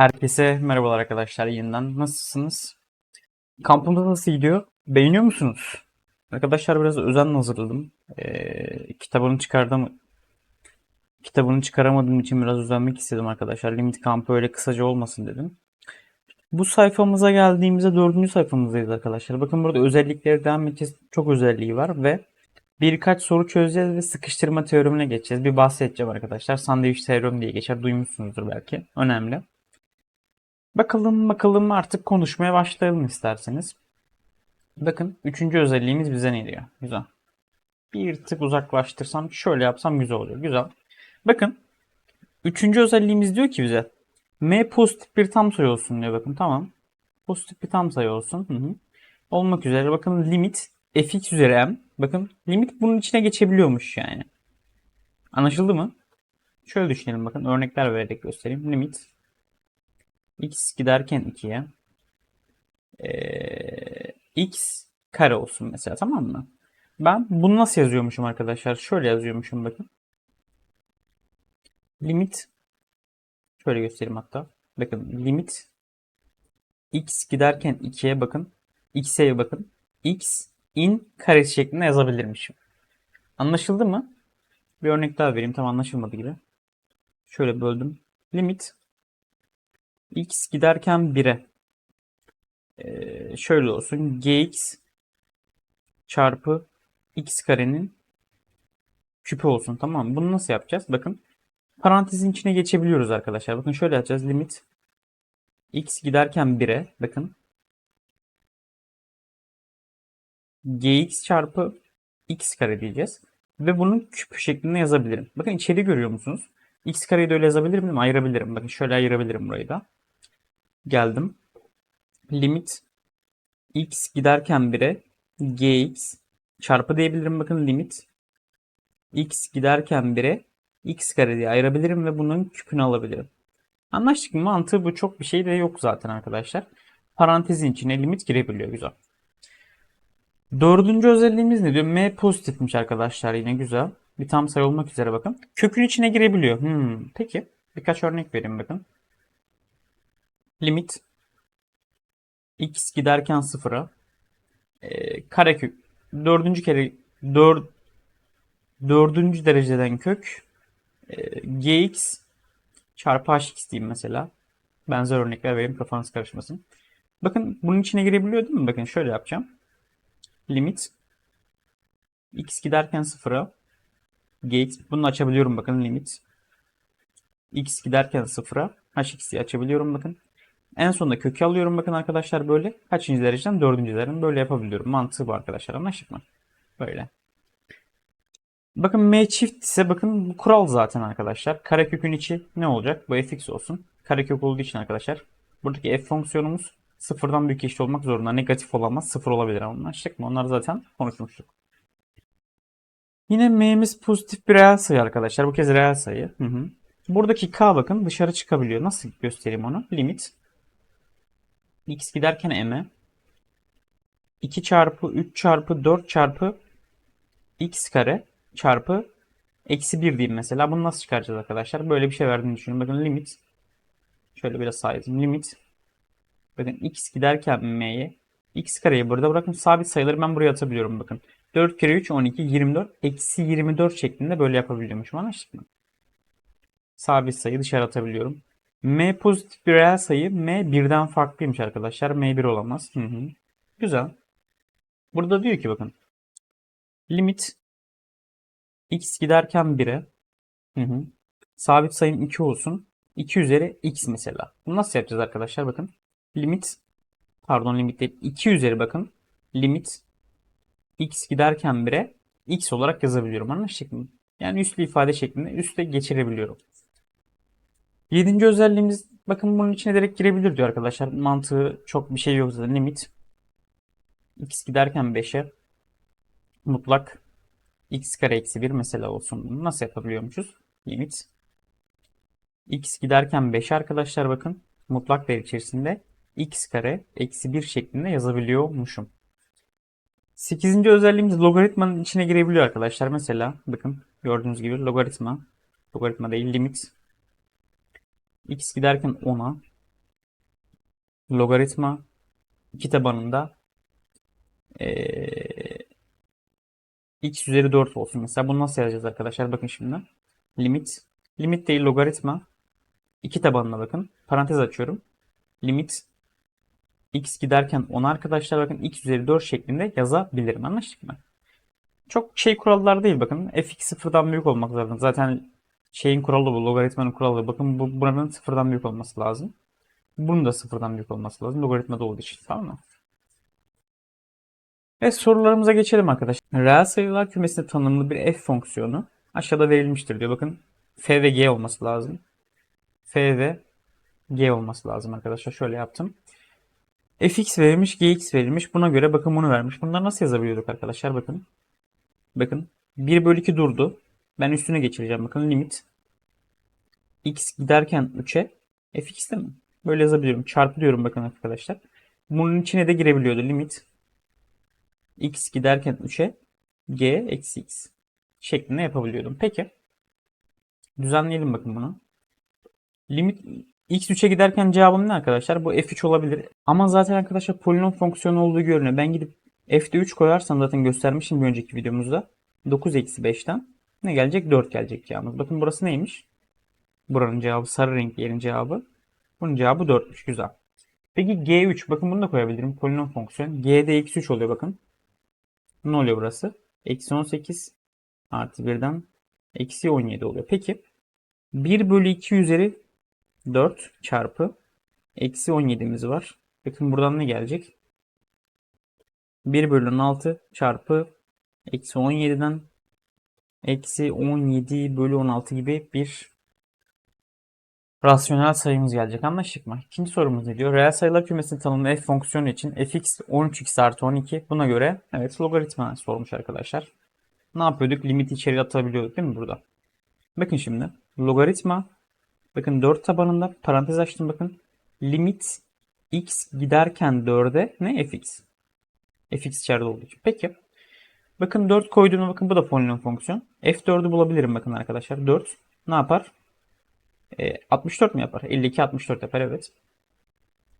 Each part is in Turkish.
Herkese merhabalar arkadaşlar yeniden. Nasılsınız? Kampımız nasıl gidiyor? Beğeniyor musunuz? Arkadaşlar biraz özenle hazırladım. Ee, kitabını çıkardım. Kitabını çıkaramadığım için biraz özenmek istedim arkadaşlar. Limit kampı öyle kısaca olmasın dedim. Bu sayfamıza geldiğimizde dördüncü sayfamızdayız arkadaşlar. Bakın burada özellikleri devam edeceğiz. Çok özelliği var ve birkaç soru çözeceğiz ve sıkıştırma teoremine geçeceğiz. Bir bahsedeceğim arkadaşlar. Sandviç teoremi diye geçer. Duymuşsunuzdur belki. Önemli. Bakalım bakalım artık konuşmaya başlayalım isterseniz. Bakın üçüncü özelliğimiz bize ne diyor? Güzel. Bir tık uzaklaştırsam şöyle yapsam güzel oluyor. Güzel. Bakın üçüncü özelliğimiz diyor ki bize m pozitif bir tam sayı olsun diyor. Bakın tamam. Pozitif bir tam sayı olsun. Hı hı. Olmak üzere bakın limit fx üzeri m. Bakın limit bunun içine geçebiliyormuş yani. Anlaşıldı mı? Şöyle düşünelim bakın örnekler vererek göstereyim. Limit x giderken 2'ye ee, x kare olsun mesela tamam mı? Ben bunu nasıl yazıyormuşum arkadaşlar? Şöyle yazıyormuşum bakın. Limit şöyle göstereyim hatta. Bakın limit x giderken 2'ye bakın. x'e bakın. x in karesi şeklinde yazabilirmişim. Anlaşıldı mı? Bir örnek daha vereyim. Tam anlaşılmadı gibi. Şöyle böldüm. Limit x giderken 1'e ee, şöyle olsun gx çarpı x karenin küpü olsun tamam mı? Bunu nasıl yapacağız? Bakın parantezin içine geçebiliyoruz arkadaşlar. Bakın şöyle yapacağız. Limit x giderken 1'e bakın gx çarpı x kare diyeceğiz. Ve bunun küpü şeklinde yazabilirim. Bakın içeri görüyor musunuz? x kareyi de öyle yazabilir miyim? Ayırabilirim. Bakın şöyle ayırabilirim burayı da geldim. Limit x giderken 1'e gx çarpı diyebilirim. Bakın limit x giderken 1'e x kare diye ayırabilirim ve bunun küpünü alabilirim. Anlaştık mı? Mantığı bu çok bir şey de yok zaten arkadaşlar. Parantezin içine limit girebiliyor. Güzel. Dördüncü özelliğimiz ne diyor? M pozitifmiş arkadaşlar yine güzel. Bir tam sayı olmak üzere bakın. Kökün içine girebiliyor. Hmm, peki. Birkaç örnek vereyim bakın. Limit x giderken sıfıra e, karekök dördüncü kere dör, dördüncü dereceden kök e, gx çarpı hx diyeyim mesela. Benzer örnekler vereyim kafanız karışmasın. Bakın bunun içine girebiliyor değil mi? Bakın şöyle yapacağım. Limit x giderken sıfıra gx bunu açabiliyorum bakın limit x giderken sıfıra hx diye açabiliyorum bakın. En sonunda kökü alıyorum bakın arkadaşlar böyle. Kaçıncı dereceden? Dördüncü dereceden böyle yapabiliyorum. Mantığı bu arkadaşlar anlaştık mı? Böyle. Bakın m çift ise bakın bu kural zaten arkadaşlar. Karekökün içi ne olacak? Bu fx olsun. Karekök olduğu için arkadaşlar. Buradaki f fonksiyonumuz sıfırdan büyük eşit olmak zorunda. Negatif olamaz. Sıfır olabilir. Anlaştık mı? Onlar zaten konuşmuştuk. Yine m'miz pozitif bir reel sayı arkadaşlar. Bu kez reel sayı. Hı hı. Buradaki k bakın dışarı çıkabiliyor. Nasıl göstereyim onu? Limit x giderken m'e 2 çarpı 3 çarpı 4 çarpı x kare çarpı eksi 1 diyeyim mesela. Bunu nasıl çıkaracağız arkadaşlar? Böyle bir şey verdiğini düşünün. Bakın limit şöyle biraz sağ yazayım. Limit bakın x giderken m'ye x kareyi burada bırakın. Sabit sayıları ben buraya atabiliyorum bakın. 4 kere 3 12 24 eksi 24 şeklinde böyle yapabiliyormuşum. Anlaştık mı? Sabit sayı dışarı atabiliyorum. M pozitif bir reel sayı. M birden farklıymış arkadaşlar. M 1 olamaz. Hı hı. Güzel. Burada diyor ki bakın. Limit x giderken 1'e hı hı. sabit sayım 2 olsun. 2 üzeri x mesela. Bunu nasıl yapacağız arkadaşlar? Bakın. Limit pardon limit değil. 2 üzeri bakın. Limit x giderken 1'e x olarak yazabiliyorum. Anlaştık mı? Yani üslü ifade şeklinde üste geçirebiliyorum. Yedinci özelliğimiz bakın bunun içine direkt girebilir diyor arkadaşlar. Mantığı çok bir şey yok zaten. Limit x giderken 5'e mutlak x kare eksi 1 mesela olsun. Bunu nasıl yapabiliyormuşuz? Limit x giderken 5 arkadaşlar bakın mutlak değer içerisinde x kare eksi 1 şeklinde yazabiliyormuşum. Sekizinci özelliğimiz logaritmanın içine girebiliyor arkadaşlar. Mesela bakın gördüğünüz gibi logaritma logaritma değil limit x giderken 10'a logaritma 2 tabanında ee, x üzeri 4 olsun. Mesela bunu nasıl yazacağız arkadaşlar? Bakın şimdi. Limit. Limit değil logaritma. 2 tabanına bakın. Parantez açıyorum. Limit x giderken 10 arkadaşlar bakın x üzeri 4 şeklinde yazabilirim. Anlaştık mı? Çok şey kurallar değil bakın. fx sıfırdan büyük olmak zorunda. Zaten şeyin kuralı bu. Logaritmanın kuralı. Bakın bu buranın sıfırdan büyük olması lazım. Bunun da sıfırdan büyük olması lazım. Logaritmada olduğu için. Tamam mı? Ve sorularımıza geçelim arkadaşlar. Reel sayılar kümesinde tanımlı bir f fonksiyonu aşağıda verilmiştir diyor. Bakın f ve g olması lazım. f ve g olması lazım arkadaşlar. Şöyle yaptım. fx verilmiş, gx verilmiş. Buna göre bakın bunu vermiş. Bunları nasıl yazabiliyorduk arkadaşlar? Bakın. Bakın 1 bölü 2 durdu. Ben üstüne geçireceğim. Bakın limit x giderken 3'e fx değil mi? Böyle yazabiliyorum. Çarpılıyorum bakın arkadaşlar. Bunun içine de girebiliyordu. Limit x giderken 3'e g eksi x şeklinde yapabiliyordum. Peki. Düzenleyelim bakın bunu. Limit x 3'e giderken cevabım ne arkadaşlar? Bu f3 olabilir. Ama zaten arkadaşlar polinom fonksiyonu olduğu görünüyor. Ben gidip f'de 3 koyarsam zaten göstermişim bir önceki videomuzda. 9 eksi 5'ten ne gelecek? 4 gelecek cevabımız. Bakın burası neymiş? Buranın cevabı sarı renkli yerin cevabı. Bunun cevabı 4'müş. Güzel. Peki G3. Bakın bunu da koyabilirim. Polinom fonksiyon. G'de eksi 3 oluyor bakın. Ne oluyor burası? Eksi 18 artı 1'den eksi 17 oluyor. Peki 1 bölü 2 üzeri 4 çarpı eksi 17'miz var. Bakın buradan ne gelecek? 1 bölü 16 çarpı eksi 17'den eksi 17 bölü 16 gibi bir rasyonel sayımız gelecek. Anlaştık mı? İkinci sorumuz ne diyor? Reel sayılar kümesinin tanımlı f fonksiyonu için fx 13x artı 12. Buna göre evet logaritma sormuş arkadaşlar. Ne yapıyorduk? Limiti içeri atabiliyorduk değil mi burada? Bakın şimdi. Logaritma bakın 4 tabanında parantez açtım bakın. Limit x giderken 4'e ne fx? fx içeride olduğu için. Peki. Bakın 4 koyduğuma bakın bu da polinom fonksiyon. f4'ü bulabilirim bakın arkadaşlar. 4 ne yapar? E, 64 mu yapar? 52 64 yapar evet.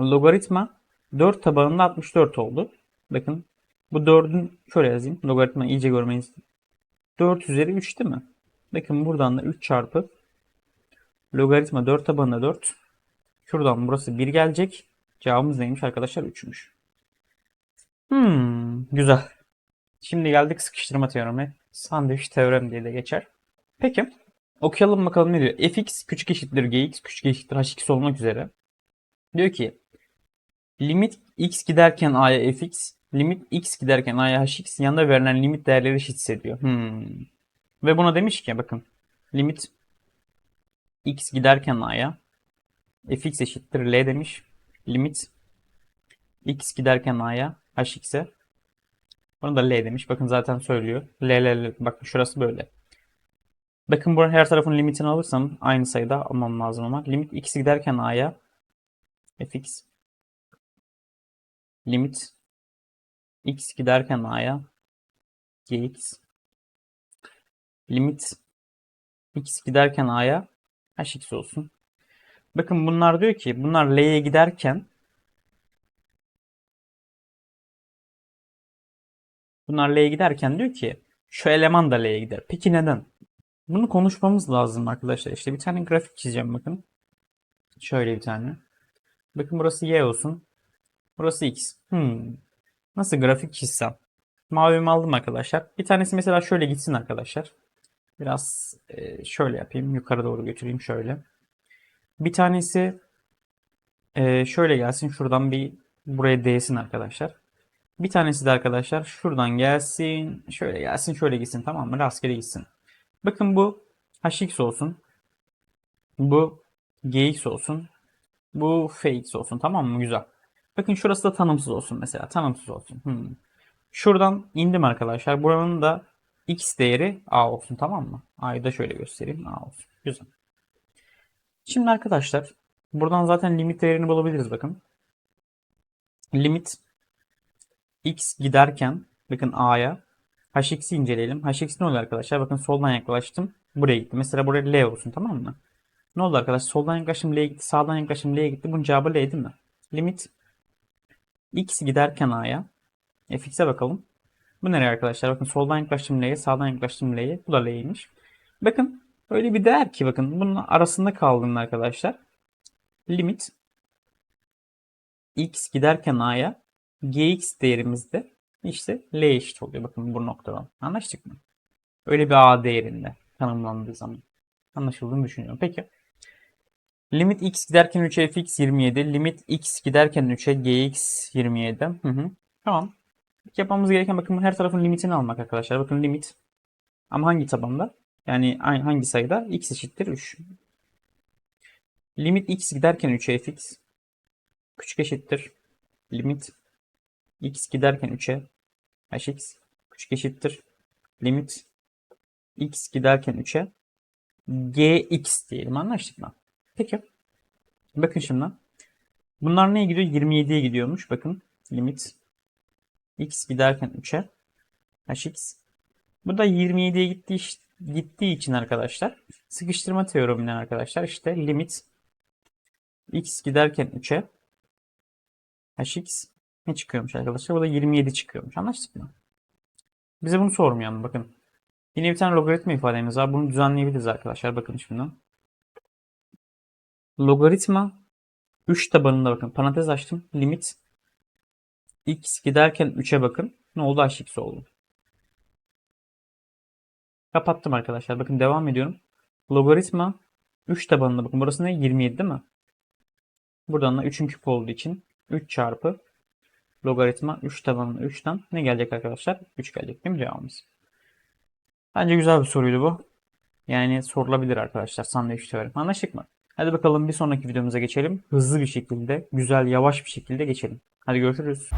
Logaritma 4 tabanında 64 oldu. Bakın bu 4'ün şöyle yazayım. Logaritma iyice görmeniz. 4 üzeri 3 değil mi? Bakın buradan da 3 çarpı logaritma 4 tabanında 4. Şuradan burası 1 gelecek. Cevabımız neymiş arkadaşlar? 3'müş. Hmm, güzel. Şimdi geldik sıkıştırma teoremi. Sandviç teorem diye de geçer. Peki. Okuyalım bakalım ne diyor. fx küçük eşittir gx küçük eşittir hx olmak üzere. Diyor ki limit x giderken a'ya fx limit x giderken a'ya hx yanında verilen limit değerleri eşit diyor. Hmm. Ve buna demiş ki bakın limit x giderken a'ya fx eşittir l demiş. Limit x giderken a'ya hx'e bunu da l demiş. Bakın zaten söylüyor. L, l, l. Bakın şurası böyle. Bakın buranın her tarafın limitini alırsam aynı sayıda almam lazım ama. Limit x giderken a'ya fx limit x giderken a'ya gx limit x giderken a'ya hx olsun. Bakın bunlar diyor ki bunlar l'ye giderken bunlar l'ye giderken diyor ki şu eleman da l'ye gider. Peki neden? Bunu konuşmamız lazım arkadaşlar. İşte bir tane grafik çizeceğim bakın. Şöyle bir tane. Bakın burası y olsun. Burası x. Hmm. Nasıl grafik çizsem? Mavimi aldım arkadaşlar. Bir tanesi mesela şöyle gitsin arkadaşlar. Biraz e, şöyle yapayım. Yukarı doğru götüreyim şöyle. Bir tanesi e, şöyle gelsin. Şuradan bir buraya değsin arkadaşlar. Bir tanesi de arkadaşlar şuradan gelsin. Şöyle gelsin. Şöyle gitsin. Tamam mı? Rastgele gitsin. Bakın bu hx olsun. Bu gx olsun. Bu fx olsun. Tamam mı? Güzel. Bakın şurası da tanımsız olsun mesela. Tanımsız olsun. Hmm. Şuradan indim arkadaşlar. Buranın da x değeri a olsun. Tamam mı? a'yı da şöyle göstereyim. a olsun. Güzel. Şimdi arkadaşlar buradan zaten limit değerini bulabiliriz bakın. Limit x giderken bakın a'ya hx'i inceleyelim. hx ne oluyor arkadaşlar? Bakın soldan yaklaştım. Buraya gitti. Mesela buraya l olsun tamam mı? Ne oldu arkadaşlar? Soldan yaklaşım l'ye gitti. Sağdan yaklaşım l'ye gitti. Bunun cevabı l değil mi? Limit X giderken A'ya. fx'e bakalım. Bu nereye arkadaşlar? Bakın soldan yaklaştım L'ye, sağdan yaklaştım L'ye. Bu da L'ymiş. Bakın öyle bir değer ki bakın bunun arasında kaldığında arkadaşlar. Limit x giderken a'ya gx değerimiz de işte l eşit oluyor. Bakın bu noktadan. Anlaştık mı? Öyle bir a değerinde tanımlandığı zaman. Anlaşıldığını düşünüyorum. Peki. Limit x giderken 3'e fx 27. Limit x giderken 3'e gx 27. Hı hı. Tamam. Yapmamız gereken bakın her tarafın limitini almak arkadaşlar. Bakın limit. Ama hangi tabanda? Yani hangi sayıda? x eşittir 3. Limit x giderken 3'e fx küçük eşittir. Limit x giderken 3'e hx küçük eşittir. Limit x giderken 3'e gx diyelim. Anlaştık mı? Peki. Bakın şimdi. Bunlar neye gidiyor? 27'ye gidiyormuş. Bakın. Limit x giderken 3'e hx. Bu da 27'ye gittiği, gittiği için arkadaşlar sıkıştırma teoreminden arkadaşlar işte limit x giderken 3'e hx ne çıkıyormuş arkadaşlar? Bu da 27 çıkıyormuş. Anlaştık mı? Bize bunu sormuyor ama bakın. Yine bir tane logaritma ifademiz var. Bunu düzenleyebiliriz arkadaşlar. Bakın şimdi. Logaritma 3 tabanında bakın. Parantez açtım. Limit x giderken 3'e bakın. Ne oldu? hx oldu. Kapattım arkadaşlar. Bakın devam ediyorum. Logaritma 3 tabanında bakın. Burası ne? 27 değil mi? Buradan da 3'ün küp olduğu için 3 çarpı logaritma 3 tabanında 3'ten ne gelecek arkadaşlar? 3 gelecek değil mi cevabımız? Bence güzel bir soruydu bu. Yani sorulabilir arkadaşlar sandviç teoremi. Anlaştık mı? Hadi bakalım bir sonraki videomuza geçelim. Hızlı bir şekilde, güzel, yavaş bir şekilde geçelim. Hadi görüşürüz.